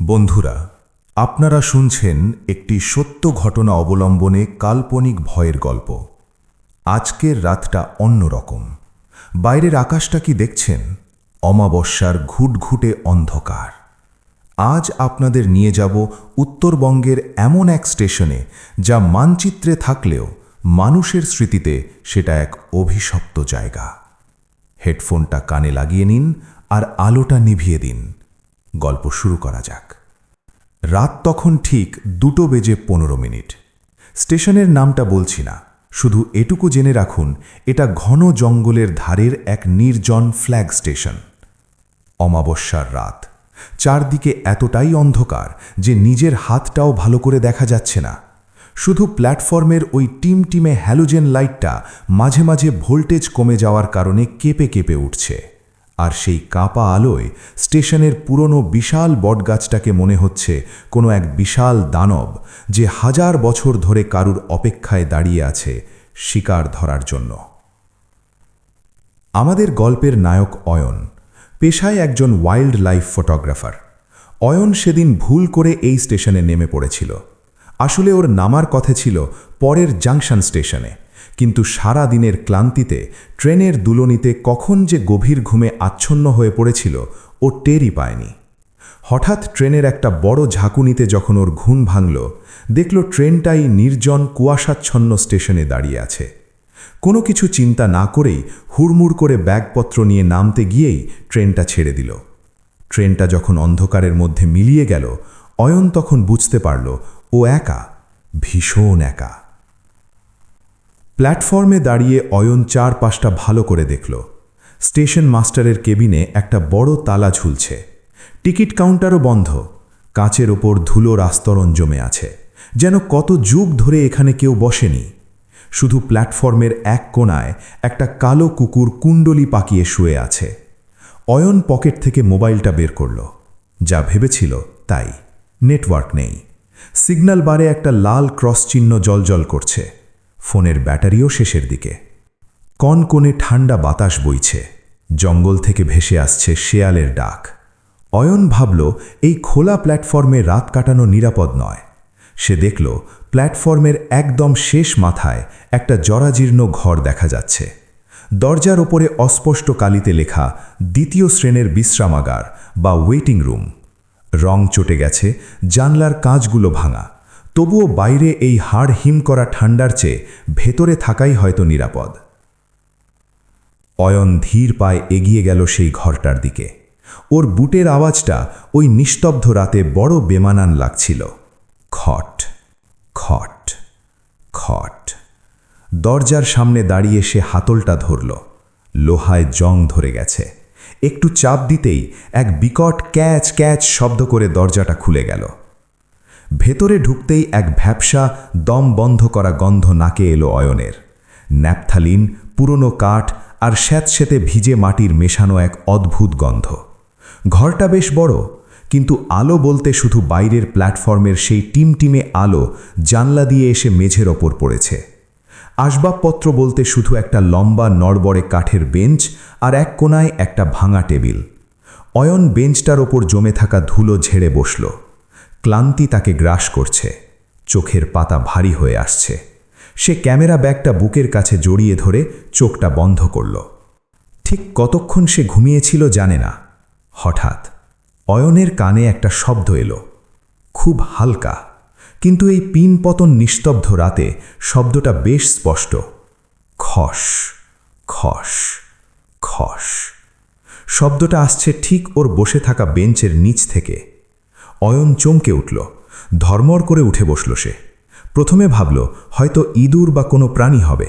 বন্ধুরা, আপনারা শুনছেন একটি সত্য ঘটনা অবলম্বনে কাল্পনিক ভয়ের গল্প। আজকের রাতটা অন্যরকম বাইরের আকাশটা কি দেখছেন? অমাবস্যার ঘুটঘুটে অন্ধকার। আজ আপনাদের নিয়ে যাব উত্তরবঙ্গের এমন এক স্টেশনে যা মানচিত্রে থাকলেও মানুষের স্মৃতিতে সেটা এক অভিশপ্ত জায়গা। হেডফোনটা কানে লাগিয়ে নিন আর আলোটা নিভিয়ে দিন। গল্প শুরু করা যাক। রাত তখন ঠিক দুটো বেজে পনেরো মিনিট। স্টেশনের নামটা বলছি না, শুধু এটুকু জেনে রাখুন, এটা ঘন জঙ্গলের ধারের এক নির্জন ফ্ল্যাগ স্টেশন। অমাবস্যার রাত। চারদিকে এতটাই অন্ধকার যে নিজের হাতটাও ভালো করে দেখা যাচ্ছে না। শুধু প্ল্যাটফর্মের ওই টিম টিমে হ্যালোজেন লাইটটা মাঝে মাঝে ভোল্টেজ কমে যাওয়ার কারণে কেঁপে কেঁপে উঠছে। আর সেই কাঁপা আলোয় স্টেশনের পুরনো বিশাল বটগাছটাকে মনে হচ্ছে কোনো এক বিশাল দানব যে হাজার বছর ধরে কারুর অপেক্ষায় দাঁড়িয়ে আছে শিকার ধরার জন্য। আমাদের গল্পের নায়ক অয়ন, পেশায় একজন ওয়াইল্ড লাইফ ফটোগ্রাফার অয়ন সেদিন ভুল করে এই স্টেশনে নেমে পড়েছিল। আসলে ওর নামার কথা ছিল পরের জাংশন স্টেশনে কিন্তু সারা দিনের ক্লান্তিতে ট্রেনের দুলনিতে কখন যে গভীর ঘুমে আচ্ছন্ন হয়ে পড়েছিল, ও টেরই পায়নি। হঠাৎ ট্রেনের একটা বড় ঝাঁকুনিতে যখন ওর ঘুম ভাঙল, দেখল ট্রেনটাই নির্জন কুয়াশাচ্ছন্ন স্টেশনে দাঁড়িয়ে আছে। কোনো কিছু চিন্তা না করেই হুড়মুড় করে ব্যাগপত্র নিয়ে নামতে গিয়েই ট্রেনটা ছেড়ে দিল। ট্রেনটা যখন অন্ধকারের মধ্যে মিলিয়ে গেল, অয়ন তখন বুঝতে পারল, ও একা, ভীষণ একা। প্ল্যাটফর্মে দাঁড়িয়ে অয়ন চার পাশটা ভালো করে দেখল। স্টেশন মাস্টারের কেবিনে একটা বড় তালা ঝুলছে। টিকিট কাউন্টারও বন্ধ। কাঁচের ওপর ধুলোর আস্তরণ জমে আছে। যেন কত যুগ ধরে এখানে কেউ বসেনি। শুধু প্ল্যাটফর্মের এক কোণায় একটা কালো কুকুর কুণ্ডলি পাকিয়ে শুয়ে আছে। অয়ন পকেট থেকে মোবাইলটা বের করল। যা ভেবেছিল, তাই। নেটওয়ার্ক নেই। সিগন্যাল বারে একটা লাল ক্রস চিহ্ন জলজল করছে। ফোনের ব্যাটারিও শেষের দিকে। কনকনে ঠান্ডা বাতাস বইছে, জঙ্গল থেকে ভেসে আসছে শেয়ালের ডাক। অয়ন ভাবল, এই খোলা প্ল্যাটফর্মে রাত কাটানো নিরাপদ নয়। সে দেখল, প্ল্যাটফর্মের একদম শেষ মাথায় একটা জরাজীর্ণ ঘর দেখা যাচ্ছে। দরজার ওপরে অস্পষ্ট কালিতে লেখা, দ্বিতীয় শ্রেণির বিশ্রামাগার বা ওয়েটিং রুম। রং চটে গেছে, জানলার কাঁচগুলো ভাঙা। তবুও বাইরে এই হাড় হিম করা ঠান্ডার চেয়ে ভেতরে থাকাই হয়তো নিরাপদ। অয়ন ধীর পায়ে এগিয়ে গেল সেই ঘরটার দিকে। ওর বুটের আওয়াজটা ওই নিস্তব্ধ রাতে বড় বেমানান লাগছিল। খট খট খট। দরজার সামনে দাঁড়িয়ে সে হাতলটা ধরল। লোহায় জং ধরে গেছে। একটু চাপ দিতেই এক বিকট ক্যাচ ক্যাচ শব্দ করে দরজাটা খুলে গেল। ভেতরে ঢুকতেই এক ভ্যাবসা দম বন্ধ করা গন্ধ নাকে এলো অয়নের। ন্যাপথালিন, পুরনো কাঠ আর স্যাঁতস্যাঁতে ভিজে মাটির মেশানো এক অদ্ভুত গন্ধ। ঘরটা বেশ বড়, কিন্তু আলো বলতে শুধু বাইরের প্ল্যাটফর্মের সেই টিমটিমে আলো জানলা দিয়ে এসে মেঝের ওপর পড়েছে। আসবাবপত্র বলতে শুধু একটা লম্বা নড়বড়ে কাঠের বেঞ্চ আর এক কোনায় একটা ভাঙা টেবিল। অয়ন বেঞ্চটার ওপর জমে থাকা ধুলো ঝেড়ে বসল। ক্লান্তি তাকে গ্রাস করছে। চোখের পাতা ভারী হয়ে আসছে। সে ক্যামেরা ব্যাগটা বুকের কাছে জড়িয়ে ধরে চোখটা বন্ধ করল। ঠিক কতক্ষণ সে ঘুমিয়েছিল জানে না। হঠাৎ অয়নের কানে একটা শব্দ এলো। খুব হালকা, কিন্তু এই পিন পতন নিস্তব্ধ রাতে শব্দটা বেশ স্পষ্ট। খস খস খস। শব্দটা আসছে ঠিক ওর বসে থাকা বেঞ্চের নিচ থেকে। অয়ন চমকে উঠল, ধর্মর করে উঠে বসল সে। প্রথমে ভাবল, হয়তো ইঁদুর বা কোনো প্রাণী হবে।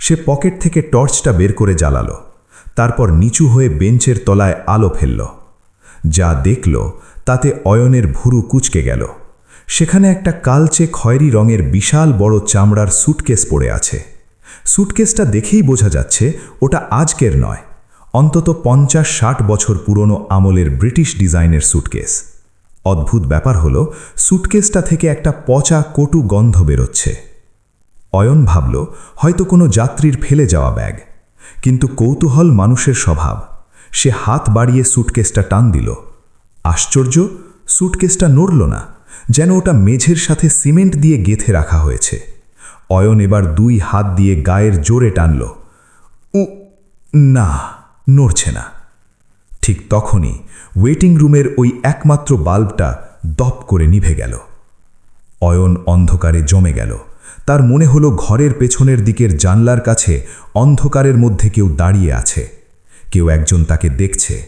সে পকেট থেকে টর্চটা বের করে জ্বালালো, তারপর নিচু হয়ে বেঞ্চের তলায় আলো ফেলল। যা দেখল, তাতে অয়নের ভুরু কুচকে গেল। সেখানে একটা কালচে খয়েরি রঙের বিশাল বড় চামড়ার সুটকেস পড়ে আছে। সুটকেসটা দেখেই বোঝা যাচ্ছে, ওটা আজকের নয়, অন্তত পঞ্চাশ ষাট বছর পুরনো আমলের ব্রিটিশ ডিজাইনের সুটকেস। অদ্ভুত ব্যাপার হলো সুটকেসটা থেকে একটা পচা কটু গন্ধ বেরোচ্ছে। অয়ন ভাবল, হয়তো কোনো যাত্রীর ফেলে যাওয়া ব্যাগ। কিন্তু কৌতূহল মানুষের স্বভাব। সে হাত বাড়িয়ে সুটকেসটা টান দিল। আশ্চর্য সুটকেসটা নড়ল না, যেন ওটা মেঝের সাথে সিমেন্ট দিয়ে গেথে রাখা হয়েছে। অয়ন এবার দুই হাত দিয়ে গায়ের জোরে টানল। উ, না, নড়ছে না। ঠিক তখনই ওয়েটিং রুমের ওই একমাত্র বাল্বটা দপ করে নিভে গেল। অয়ন অন্ধকারে জমে গেল। তার মনে হলো ঘরের পেছনের দিকের জানলার কাছে অন্ধকারের মধ্যে কেউ দাঁড়িয়ে আছে। কেউ একজন তাকে দেখছে।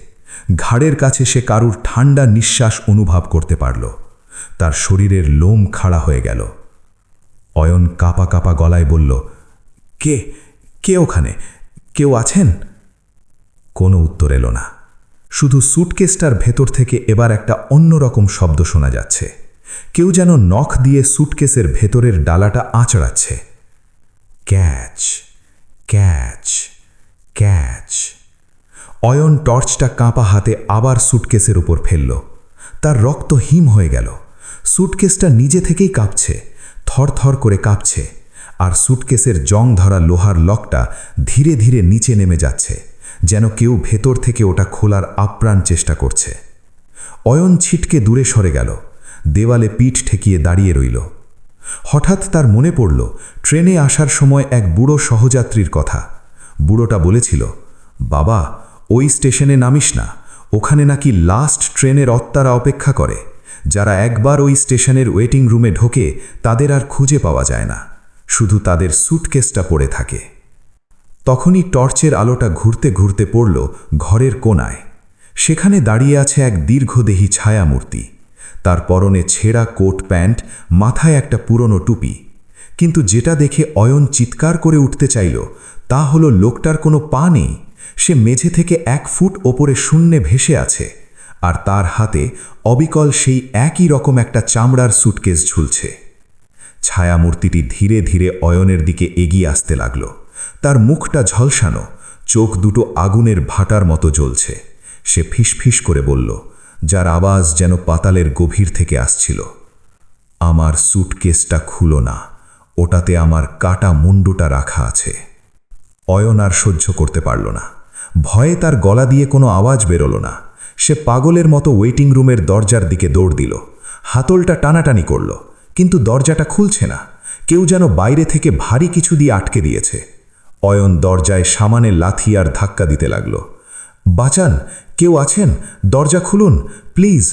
ঘাড়ের কাছে সে কারুর ঠান্ডা নিঃশ্বাস অনুভব করতে পারল। তার শরীরের লোম খাড়া হয়ে গেল। অয়ন কাপা কাপা গলায় বলল, কে? কে ওখানে? কেউ আছেন? কোনো উত্তর এলো না। শুধু সুটকেসটার ভেতর থেকে এবার একটা অন্যরকম শব্দ শোনা যাচ্ছে। কেউ যেন নখ দিয়ে সুটকেসের ভেতরের ডালাটা আঁচড়াচ্ছে। ক্যাচ ক্যাচ ক্যাচ অয়ন টর্চটা কাঁপা হাতে আবার সুটকেসের উপর ফেলল। তার রক্ত হিম হয়ে গেল। সুটকেসটা নিজে থেকেই কাঁপছে, থরথর করে কাঁপছে, আর সুটকেসের জং ধরা লোহার লকটা ধীরে ধীরে নিচে নেমে যাচ্ছে। যেন কেউ ভেতর থেকে ওটা খোলার আপ্রাণ চেষ্টা করছে। অয়ন ছিটকে দূরে সরে গেল, দেওয়ালে পিঠ ঠেকিয়ে দাঁড়িয়ে রইল। হঠাৎ তার মনে পড়ল, ট্রেনে আসার সময় এক বুড়ো সহযাত্রীর কথা। বুড়োটা বলেছিল, বাবা, ওই স্টেশনে নামিস না, ওখানে নাকি লাস্ট ট্রেনের অত্তারা অপেক্ষা করে। যারা একবার ওই স্টেশনের ওয়েটিং রুমে ঢোকে, তাদের আর খুঁজে পাওয়া যায় না। শুধু তাদের সুটকেসটা পড়ে থাকে। তখনই টর্চের আলোটা ঘুরতে ঘুরতে পড়ল ঘরের কোনায় সেখানে দাঁড়িয়ে আছে এক দীর্ঘদেহী ছায়ামূর্তি। তার পরনে ছেঁড়া কোট প্যান্ট, মাথায় একটা পুরনো টুপি। কিন্তু যেটা দেখে অয়ন চিৎকার করে উঠতে চাইল, তা হলো লোকটার কোনো পা নেই। সে মেঝে থেকে এক ফুট ওপরে শূন্যে ভেসে আছে, আর তার হাতে অবিকল সেই একই রকম একটা চামড়ার সুটকেস ঝুলছে। ছায়ামূর্তিটি ধীরে ধীরে অয়নের দিকে এগিয়ে আসতে লাগল। তার মুখটা ঝলসানো, চোখ দুটো আগুনের ভাটার মতো জ্বলছে। সে ফিসফিস করে বলল, যার আওয়াজ যেন পাতালের গভীর থেকে আসছিল, আমার সুটকেসটা খুলো না, ওটাতে আমার কাটা মুন্ডুটা রাখা আছে। অয়ন আর সহ্য করতে পারল না। ভয়ে তার গলা দিয়ে কোনো আওয়াজ বেরোলো না। সে পাগলের মতো ওয়েটিং রুমের দরজার দিকে দৌড় দিল। হাতলটা টানাটানি করল, কিন্তু দরজাটা খুলছে না। কেউ যেন বাইরে থেকে ভারী কিছু দিয়ে আটকে দিয়েছে। অয়ন দরজায় সামানে লাথি আর ধাক্কা দিতে লাগল। বাঁচান, কেউ আছেন? দরজা খুলুন, প্লিজ।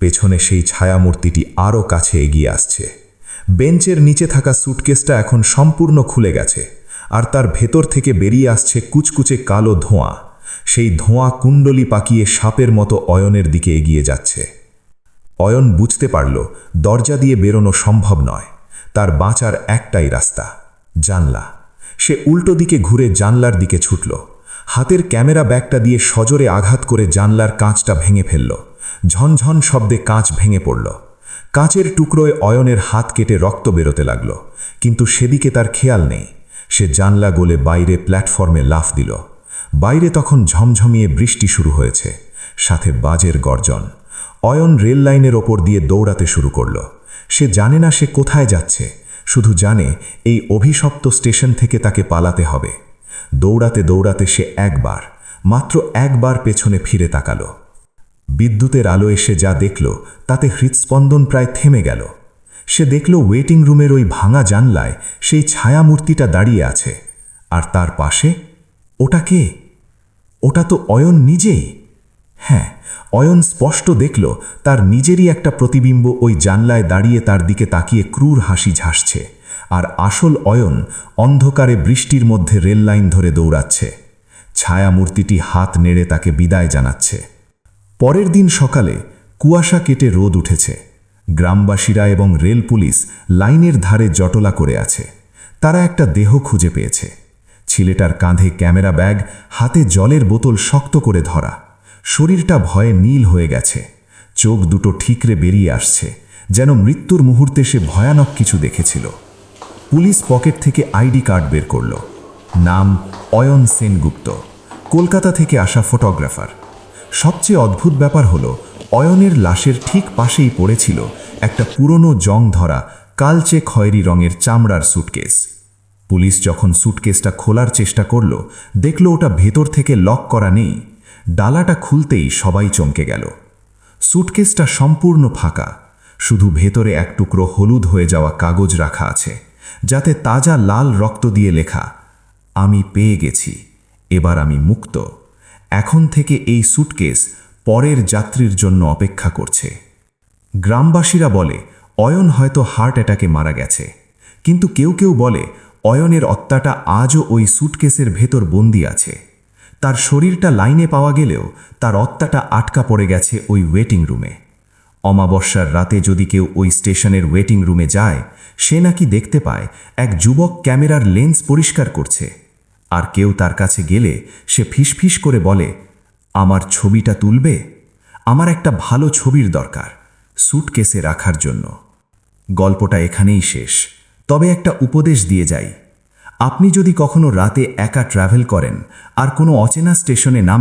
পেছনে সেই ছায়ামূর্তিটি আরও কাছে এগিয়ে আসছে। বেঞ্চের নিচে থাকা সুটকেসটা এখন সম্পূর্ণ খুলে গেছে, আর তার ভেতর থেকে বেরিয়ে আসছে কুচকুচে কালো ধোঁয়া। সেই ধোঁয়া কুণ্ডলি পাকিয়ে সাপের মতো অয়নের দিকে এগিয়ে যাচ্ছে। অয়ন বুঝতে পারল, দরজা দিয়ে বেরোনো সম্ভব নয়। তার বাঁচার একটাই রাস্তা, জানলা। সে উল্টো দিকে ঘুরে জানলার দিকে ছুটল। হাতের ক্যামেরা ব্যাগটা দিয়ে সজোরে আঘাত করে জানলার কাঁচটা ভেঙে ফেলল। ঝনঝন শব্দে কাঁচ ভেঙে পড়ল। কাঁচের টুকরোয় অয়নের হাত কেটে রক্ত বেরোতে লাগল। কিন্তু সেদিকে তার খেয়াল নেই। সে জানলা গোলে বাইরে প্ল্যাটফর্মে লাফ দিল। বাইরে তখন ঝমঝমিয়ে বৃষ্টি শুরু হয়েছে। সাথে বাজের গর্জন। অয়ন রেল লাইনের ওপর দিয়ে দৌড়াতে শুরু করল। সে জানে না সে কোথায় যাচ্ছে। শুধু জানে এই অভিশপ্ত স্টেশন থেকে তাকে পালাতে হবে। দৌড়াতে দৌড়াতে সে একবার, মাত্র একবার পেছনে ফিরে তাকালো। বিদ্যুতের আলো এসে যা দেখল, তাতে হৃৎস্পন্দন প্রায় থেমে গেল। সে দেখল ওয়েটিং রুমের ওই ভাঙা জানলায় সেই ছায়ামূর্তিটা দাঁড়িয়ে আছে। আর তার পাশে, ওটা কে? ওটা তো অয়ন নিজেই। হ্যাঁ অয়ন স্পষ্ট দেখল তার নিজেরই একটা প্রতিবিম্ব ওই জানলায় দাঁড়িয়ে তার দিকে তাকিয়ে ক্রূর হাসি ঝাসছে, আর আসল অয়ন অন্ধকারে বৃষ্টির মধ্যে রেল লাইন ধরে দৌড়াচ্ছে। ছায়ামূর্তিটি হাত নেড়ে তাকে বিদায় জানাচ্ছে। পরের দিন সকালে কুয়াশা কেটে রোদ উঠেছে। গ্রামবাসীরা এবং রেল পুলিশ লাইনের ধারে জটলা করে আছে। তারা একটা দেহ খুঁজে পেয়েছে। ছেলেটার কাঁধে ক্যামেরা ব্যাগ, হাতে জলের বোতল শক্ত করে ধরা। শরীরটা ভয়ে নীল হয়ে গেছে। চোখ দুটো ঠিকরে বেরিয়ে আসছে, যেন মৃত্যুর মুহূর্তে সে ভয়ানক কিছু দেখেছিল। পুলিশ পকেট থেকে আইডি কার্ড বের করল। নাম অয়ন সেনগুপ্ত, কলকাতা থেকে আসা ফটোগ্রাফার। সবচেয়ে অদ্ভুত ব্যাপার হলো, অয়নের লাশের ঠিক পাশেই পড়েছিল একটা পুরনো জং ধরা কালচে খয়েরি রঙের চামড়ার সুটকেস। পুলিশ যখন সুটকেসটা খোলার চেষ্টা করল, দেখল ওটা ভেতর থেকে লক করা নেই। ডালাটা খুলতেই সবাই চমকে গেল। সুটকেসটা সম্পূর্ণ ফাঁকা। শুধু ভেতরে এক টুকরো হলুদ হয়ে যাওয়া কাগজ রাখা আছে, যাতে তাজা লাল রক্ত দিয়ে লেখা, আমি পেয়ে গেছি, এবার আমি মুক্ত। এখন থেকে এই সুটকেস পরের যাত্রীর জন্য অপেক্ষা করছে। গ্রামবাসীরা বলে, অয়ন হয়তো হার্ট অ্যাটাকে মারা গেছে। কিন্তু কেউ কেউ বলে, অয়নের আত্মাটা আজও ওই সুটকেসের ভেতর বন্দি আছে। তার শরীরটা লাইনে পাওয়া গেলেও তার আত্মাটা আটকা পড়ে গেছে ওই ওয়েটিং রুমে। অমাবস্যার রাতে যদি কেউ ওই স্টেশনের ওয়েটিং রুমে যায়, সে নাকি দেখতে পায় এক যুবক ক্যামেরার লেন্স পরিষ্কার করছে। আর কেউ তার কাছে গেলে সে ফিসফিস করে বলে, আমার ছবিটা তুলবে? আমার একটা ভালো ছবির দরকার সুটকেসে রাখার জন্য। গল্পটা এখানেই শেষ। তবে একটা উপদেশ দিয়ে যাই। আপনি যদি কখনো রাতে একা ট্রাভেল করেন আর কোনো অচেনা স্টেশনে নামে